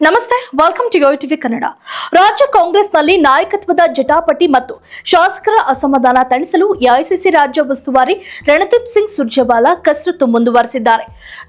ನಮಸ್ತೆ welcome to Yo TV Kannada ರಾಜ್ಯ ಕಾಂಗ್ರೆಸ್ನಲ್ಲಿ ನಾಯಕತ್ವದ ಜಟಾಪಟಿ ಮತ್ತು ಶಾಸಕರ ಅಸಮಾಧಾನ ತಣಿಸಲು ಎಐಸಿಸಿ ರಾಜ್ಯ ಉಸ್ತುವಾರಿ ರಣದೀಪ್ ಸಿಂಗ್ ಸುರ್ಜೇವಾಲಾ ಕಸರತ್ತು ಮುಂದುವರೆಸಿದ್ದಾರೆ.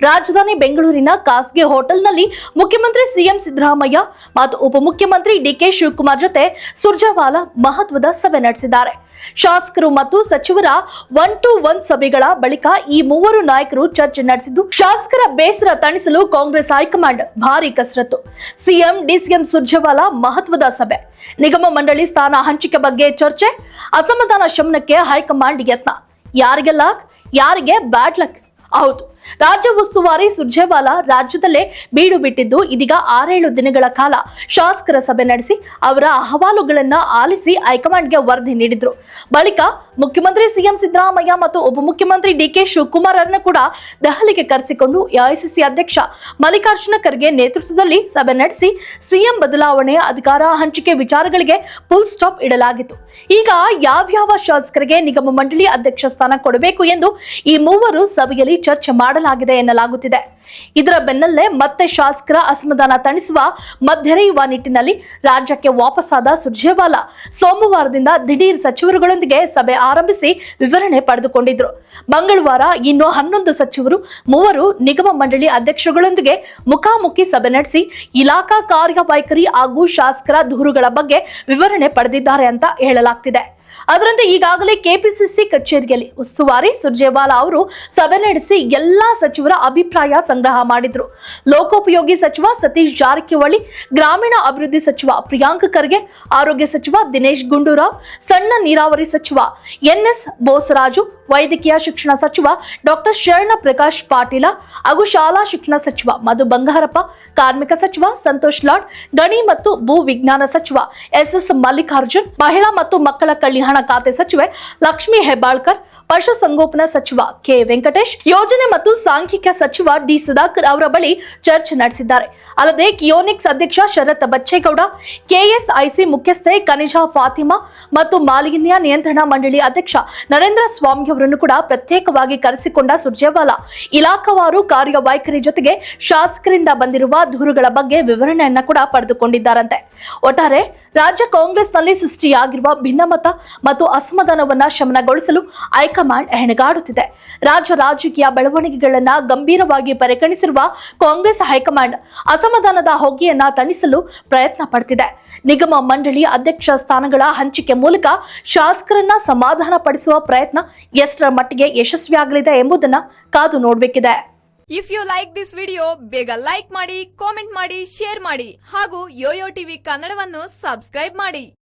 ರಾಜಧಾನಿ ಬೆಂಗಳೂರಿನ ಖಾಸಗಿ ಹೋಟೆಲ್ನಲ್ಲಿ ಮುಖ್ಯಮಂತ್ರಿ ಸಿಎಂ ಸಿದ್ದರಾಮಯ್ಯ ಮತ್ತು ಉಪಮುಖ್ಯಮಂತ್ರಿ ಡಿಕೆ ಶಿವಕುಮಾರ್ ಜೊತೆ ಸುರ್ಜೇವಾಲಾ ಮಹತ್ವದ ಸಭೆ ನಡೆಸಿದ್ದಾರೆ. ಶಾಸಕರು ಮತ್ತು ಸಚಿವರ ಒನ್ ಟು ಒನ್ ಸಭೆಗಳ ಬಳಿಕ ಈ ಮೂವರು ನಾಯಕರು ಚರ್ಚೆ ನಡೆಸಿದ್ದು, ಶಾಸಕರ ಬೇಸರ ತಣಿಸಲು ಕಾಂಗ್ರೆಸ್ ಹೈಕಮಾಂಡ್ ಭಾರಿ ಕಸರತ್ತು. ಸಿಎಂ, ಡಿಸಿಎಂ ಸುರ್ಜೇವಾಲಾ ಮಹತ್ವದ ಸಭೆ. ನಿಗಮ ಮಂಡಳಿ ಸ್ಥಾನ ಹಂಚಿಕೆ ಬಗ್ಗೆ ಚರ್ಚೆ. ಅಸಮಾಧಾನ ಶಮನಕ್ಕೆ ಹೈಕಮಾಂಡ್ ಯತ್ನ. ಯಾರಿಗೆ ಲಕ್ ಯಾರಿಗೆ ಬ್ಯಾಡ್ ಲಕ್ ಹೌದು. ರಾಜ್ಯ ಉಸ್ತುವಾರಿ ಸುರ್ಜೇವಾಲಾ ರಾಜ್ಯದಲ್ಲೇ ಬೀಡು ಬಿಟ್ಟಿದ್ದು ಇದೀಗ ಆರೇಳು ದಿನಗಳ ಕಾಲ ಶಾಸಕರ ಸಭೆ ನಡೆಸಿ ಅವರ ಅಹವಾಲುಗಳನ್ನ ಆಲಿಸಿ ಹೈಕಮಾಂಡ್ಗೆ ವರದಿ ನೀಡಿದ್ರು. ಬಳಿಕ ಮುಖ್ಯಮಂತ್ರಿ ಸಿಎಂ ಸಿದ್ದರಾಮಯ್ಯ ಮತ್ತು ಉಪಮುಖ್ಯಮಂತ್ರಿ ಡಿಕೆ ಶಿವಕುಮಾರ್ ಅವರನ್ನು ಕೂಡ ದೆಹಲಿಗೆ ಕರೆಸಿಕೊಂಡು ಎಐಸಿಸಿ ಅಧ್ಯಕ್ಷ ಮಲ್ಲಿಕಾರ್ಜುನ ಖರ್ಗೆ ನೇತೃತ್ವದಲ್ಲಿ ಸಭೆ ನಡೆಸಿ ಸಿಎಂ ಬದಲಾವಣೆ ಅಧಿಕಾರ ಹಂಚಿಕೆ ವಿಚಾರಗಳಿಗೆ ಫುಲ್ ಸ್ಟಾಪ್ ಇಡಲಾಗಿತ್ತು. ಈಗ ಯಾವ್ಯಾವ ಶಾಸಕರಿಗೆ ನಿಗಮ ಮಂಡಳಿ ಅಧ್ಯಕ್ಷ ಸ್ಥಾನ ಕೊಡಬೇಕು ಎಂದು ಈ ಮೂವರು ಸಭೆಯಲ್ಲಿ ಚರ್ಚೆ ಮಾಡಲಾಗಿದೆ ಎನ್ನಲಾಗುತ್ತಿದೆ. ಇದರ ಬೆನ್ನಲ್ಲೇ ಮತ್ತೆ ಶಾಸಕರ ಅಸಮಾಧಾನ ತಣಿಸುವ ಮಧ್ಯರೆಯುವ ನಿಟ್ಟಿನಲ್ಲಿ ರಾಜ್ಯಕ್ಕೆ ವಾಪಸ್ಸಾದ ಸುರ್ಜೇವಾಲಾ ಸೋಮವಾರದಿಂದ ದಿಢೀರ್ ಸಚಿವರುಗಳೊಂದಿಗೆ ಸಭೆ ಆರಂಭಿಸಿ ವಿವರಣೆ ಪಡೆದುಕೊಂಡಿದ್ರು. ಮಂಗಳವಾರ ಇನ್ನು ಹನ್ನೊಂದು ಸಚಿವರು, ಮೂವರು ನಿಗಮ ಮಂಡಳಿ ಅಧ್ಯಕ್ಷರುಗಳೊಂದಿಗೆ ಮುಖಾಮುಖಿ ಸಭೆ ನಡೆಸಿ ಇಲಾಖಾ ಕಾರ್ಯವೈಖರಿ ಹಾಗೂ ಶಾಸಕರ ದೂರುಗಳ ಬಗ್ಗೆ ವಿವರಣೆ ಪಡೆದಿದ್ದಾರೆ ಅಂತ ಹೇಳಲಾಗ್ತಿದೆ. ಅದರಂತೆ ಈಗಾಗಲೇ ಕೆಪಿಸಿಸಿ ಕಚೇರಿಯಲ್ಲಿ ಉಸ್ತುವಾರಿ ಸುರ್ಜೇವಾಲಾ ಅವರು ಸಭೆ ನಡೆಸಿ ಎಲ್ಲಾ ಸಚಿವರ ಅಭಿಪ್ರಾಯ ಸಂಗ್ರಹ ಮಾಡಿದ್ರು. ಲೋಕೋಪಯೋಗಿ ಸಚಿವ ಸತೀಶ್ ಜಾರಕಿಹೊಳಿ, ಗ್ರಾಮೀಣ ಅಭಿವೃದ್ಧಿ ಸಚಿವ ಪ್ರಿಯಾಂಕ್ ಖರ್ಗೆ, ಆರೋಗ್ಯ ಸಚಿವ ದಿನೇಶ್ ಗುಂಡೂರಾವ್, ಸಣ್ಣ ನೀರಾವರಿ ಸಚಿವ ಎನ್ಎಸ್ ಬೋಸರಾಜು ವೈದ್ಯಕೀಯ ಶಿಕ್ಷಣ ಸಚಿವ ಡಾಕ್ಟರ್ ಶರಣ ಪ್ರಕಾಶ್ ಪಾಟೀಲ ಹಾಗೂ ಶಾಲಾ ಶಿಕ್ಷಣ ಸಚಿವ ಮಧು ಬಂಗಾರಪ್ಪ, ಕಾರ್ಮಿಕ ಸಚಿವ ಸಂತೋಷ್ ಲಾಡ್, ಗಣಿ ಮತ್ತು ಭೂ ವಿಜ್ಞಾನ ಸಚಿವ ಎಸ್ ಎಸ್ ಮಲ್ಲಿಕಾರ್ಜುನ್, ಮಹಿಳಾ ಮತ್ತು ಮಕ್ಕಳ ಕಲ್ಯಾಣ ಖಾತೆ ಸಚಿವೆ ಲಕ್ಷ್ಮಿ ಹೆಬ್ಬಾಳ್ಕರ್ ಪಶುಸಂಗೋಪನಾ ಸಚಿವ ಕೆ ವೆಂಕಟೇಶ್, ಯೋಜನೆ ಮತ್ತು ಸಾಂಖ್ಯಿಕ ಸಚಿವ ಡಿ ಸುಧಾಕರ್ ಅವರ ಬಳಿ ಚರ್ಚೆ ನಡೆಸಿದ್ದಾರೆ. ಅಲ್ಲದೆ ಕಿಯೋನಿಕ್ಸ್ ಅಧ್ಯಕ್ಷ ಶರತ್ ಬಚ್ಚೇಗೌಡ, ಕೆಎಸ್ಐಸಿ ಮುಖ್ಯಸ್ಥೆ ಕನಿಜಾ ಫಾತಿಮಾ ಮತ್ತು ಮಾಲಿನ್ಯ ನಿಯಂತ್ರಣ ಮಂಡಳಿ ಅಧ್ಯಕ್ಷ ನರೇಂದ್ರ ಸ್ವಾಮಿ ಅವರನ್ನು ಕೂಡ ಪ್ರತ್ಯೇಕವಾಗಿ ಕರೆಸಿಕೊಂಡ ಸುರ್ಜೇವಾಲಾ. ಇಲಾಖಾವಾರು ಕಾರ್ಯವೈಖರಿ ಜೊತೆಗೆ ಶಾಸಕರಿಂದ ಬಂದಿರುವ ದೂರುಗಳ ಬಗ್ಗೆ ವಿವರಣೆಯನ್ನ ಕೂಡ ಪಡೆದುಕೊಂಡಿದ್ದಾರಂತೆ. ಒಟ್ಟಾರೆ ರಾಜ್ಯ ಕಾಂಗ್ರೆಸ್ನಲ್ಲಿ ಸೃಷ್ಟಿಯಾಗಿರುವ ಭಿನ್ನಮತ ಮತ್ತು ಅಸಮಾಧಾನವನ್ನ ಶಮನಗೊಳಿಸಲು ಹೈಕಮಾಂಡ್ ಹೆಣಗಾಡುತ್ತಿದೆ. ರಾಜ್ಯ ರಾಜಕೀಯ ಬೆಳವಣಿಗೆಗಳನ್ನ ಗಂಭೀರವಾಗಿ ಪರಿಗಣಿಸಿರುವ ಕಾಂಗ್ರೆಸ್ ಹೈಕಮಾಂಡ್ ಅಸಮಾಧಾನದ ಹೊಗೆಯನ್ನ ತಣಿಸಲು ಪ್ರಯತ್ನ ಪಡ್ತಿದೆ. ನಿಗಮ ಮಂಡಳಿ ಅಧ್ಯಕ್ಷ ಸ್ಥಾನಗಳ ಹಂಚಿಕೆ ಮೂಲಕ ಶಾಸಕರನ್ನ ಸಮಾಧಾನ ಪಡಿಸುವ ಪ್ರಯತ್ನ ಎಷ್ಟರ ಮಟ್ಟಿಗೆ ಯಶಸ್ವಿಯಾಗಲಿದೆ ಎಂಬುದನ್ನ ಕಾದು ನೋಡಬೇಕಿದೆ. If you like this video ಬೇಗ ಲೈಕ್ ಮಾಡಿ ಕಾಮೆಂಟ್ ಮಾಡಿ ಶೇರ್ ಮಾಡಿ ಹಾಗೂ ಯೋಯೋ ಟಿವಿ ಕನ್ನಡವನ್ನು ಸಬ್ಸ್ಕ್ರೈಬ್ ಮಾಡಿ.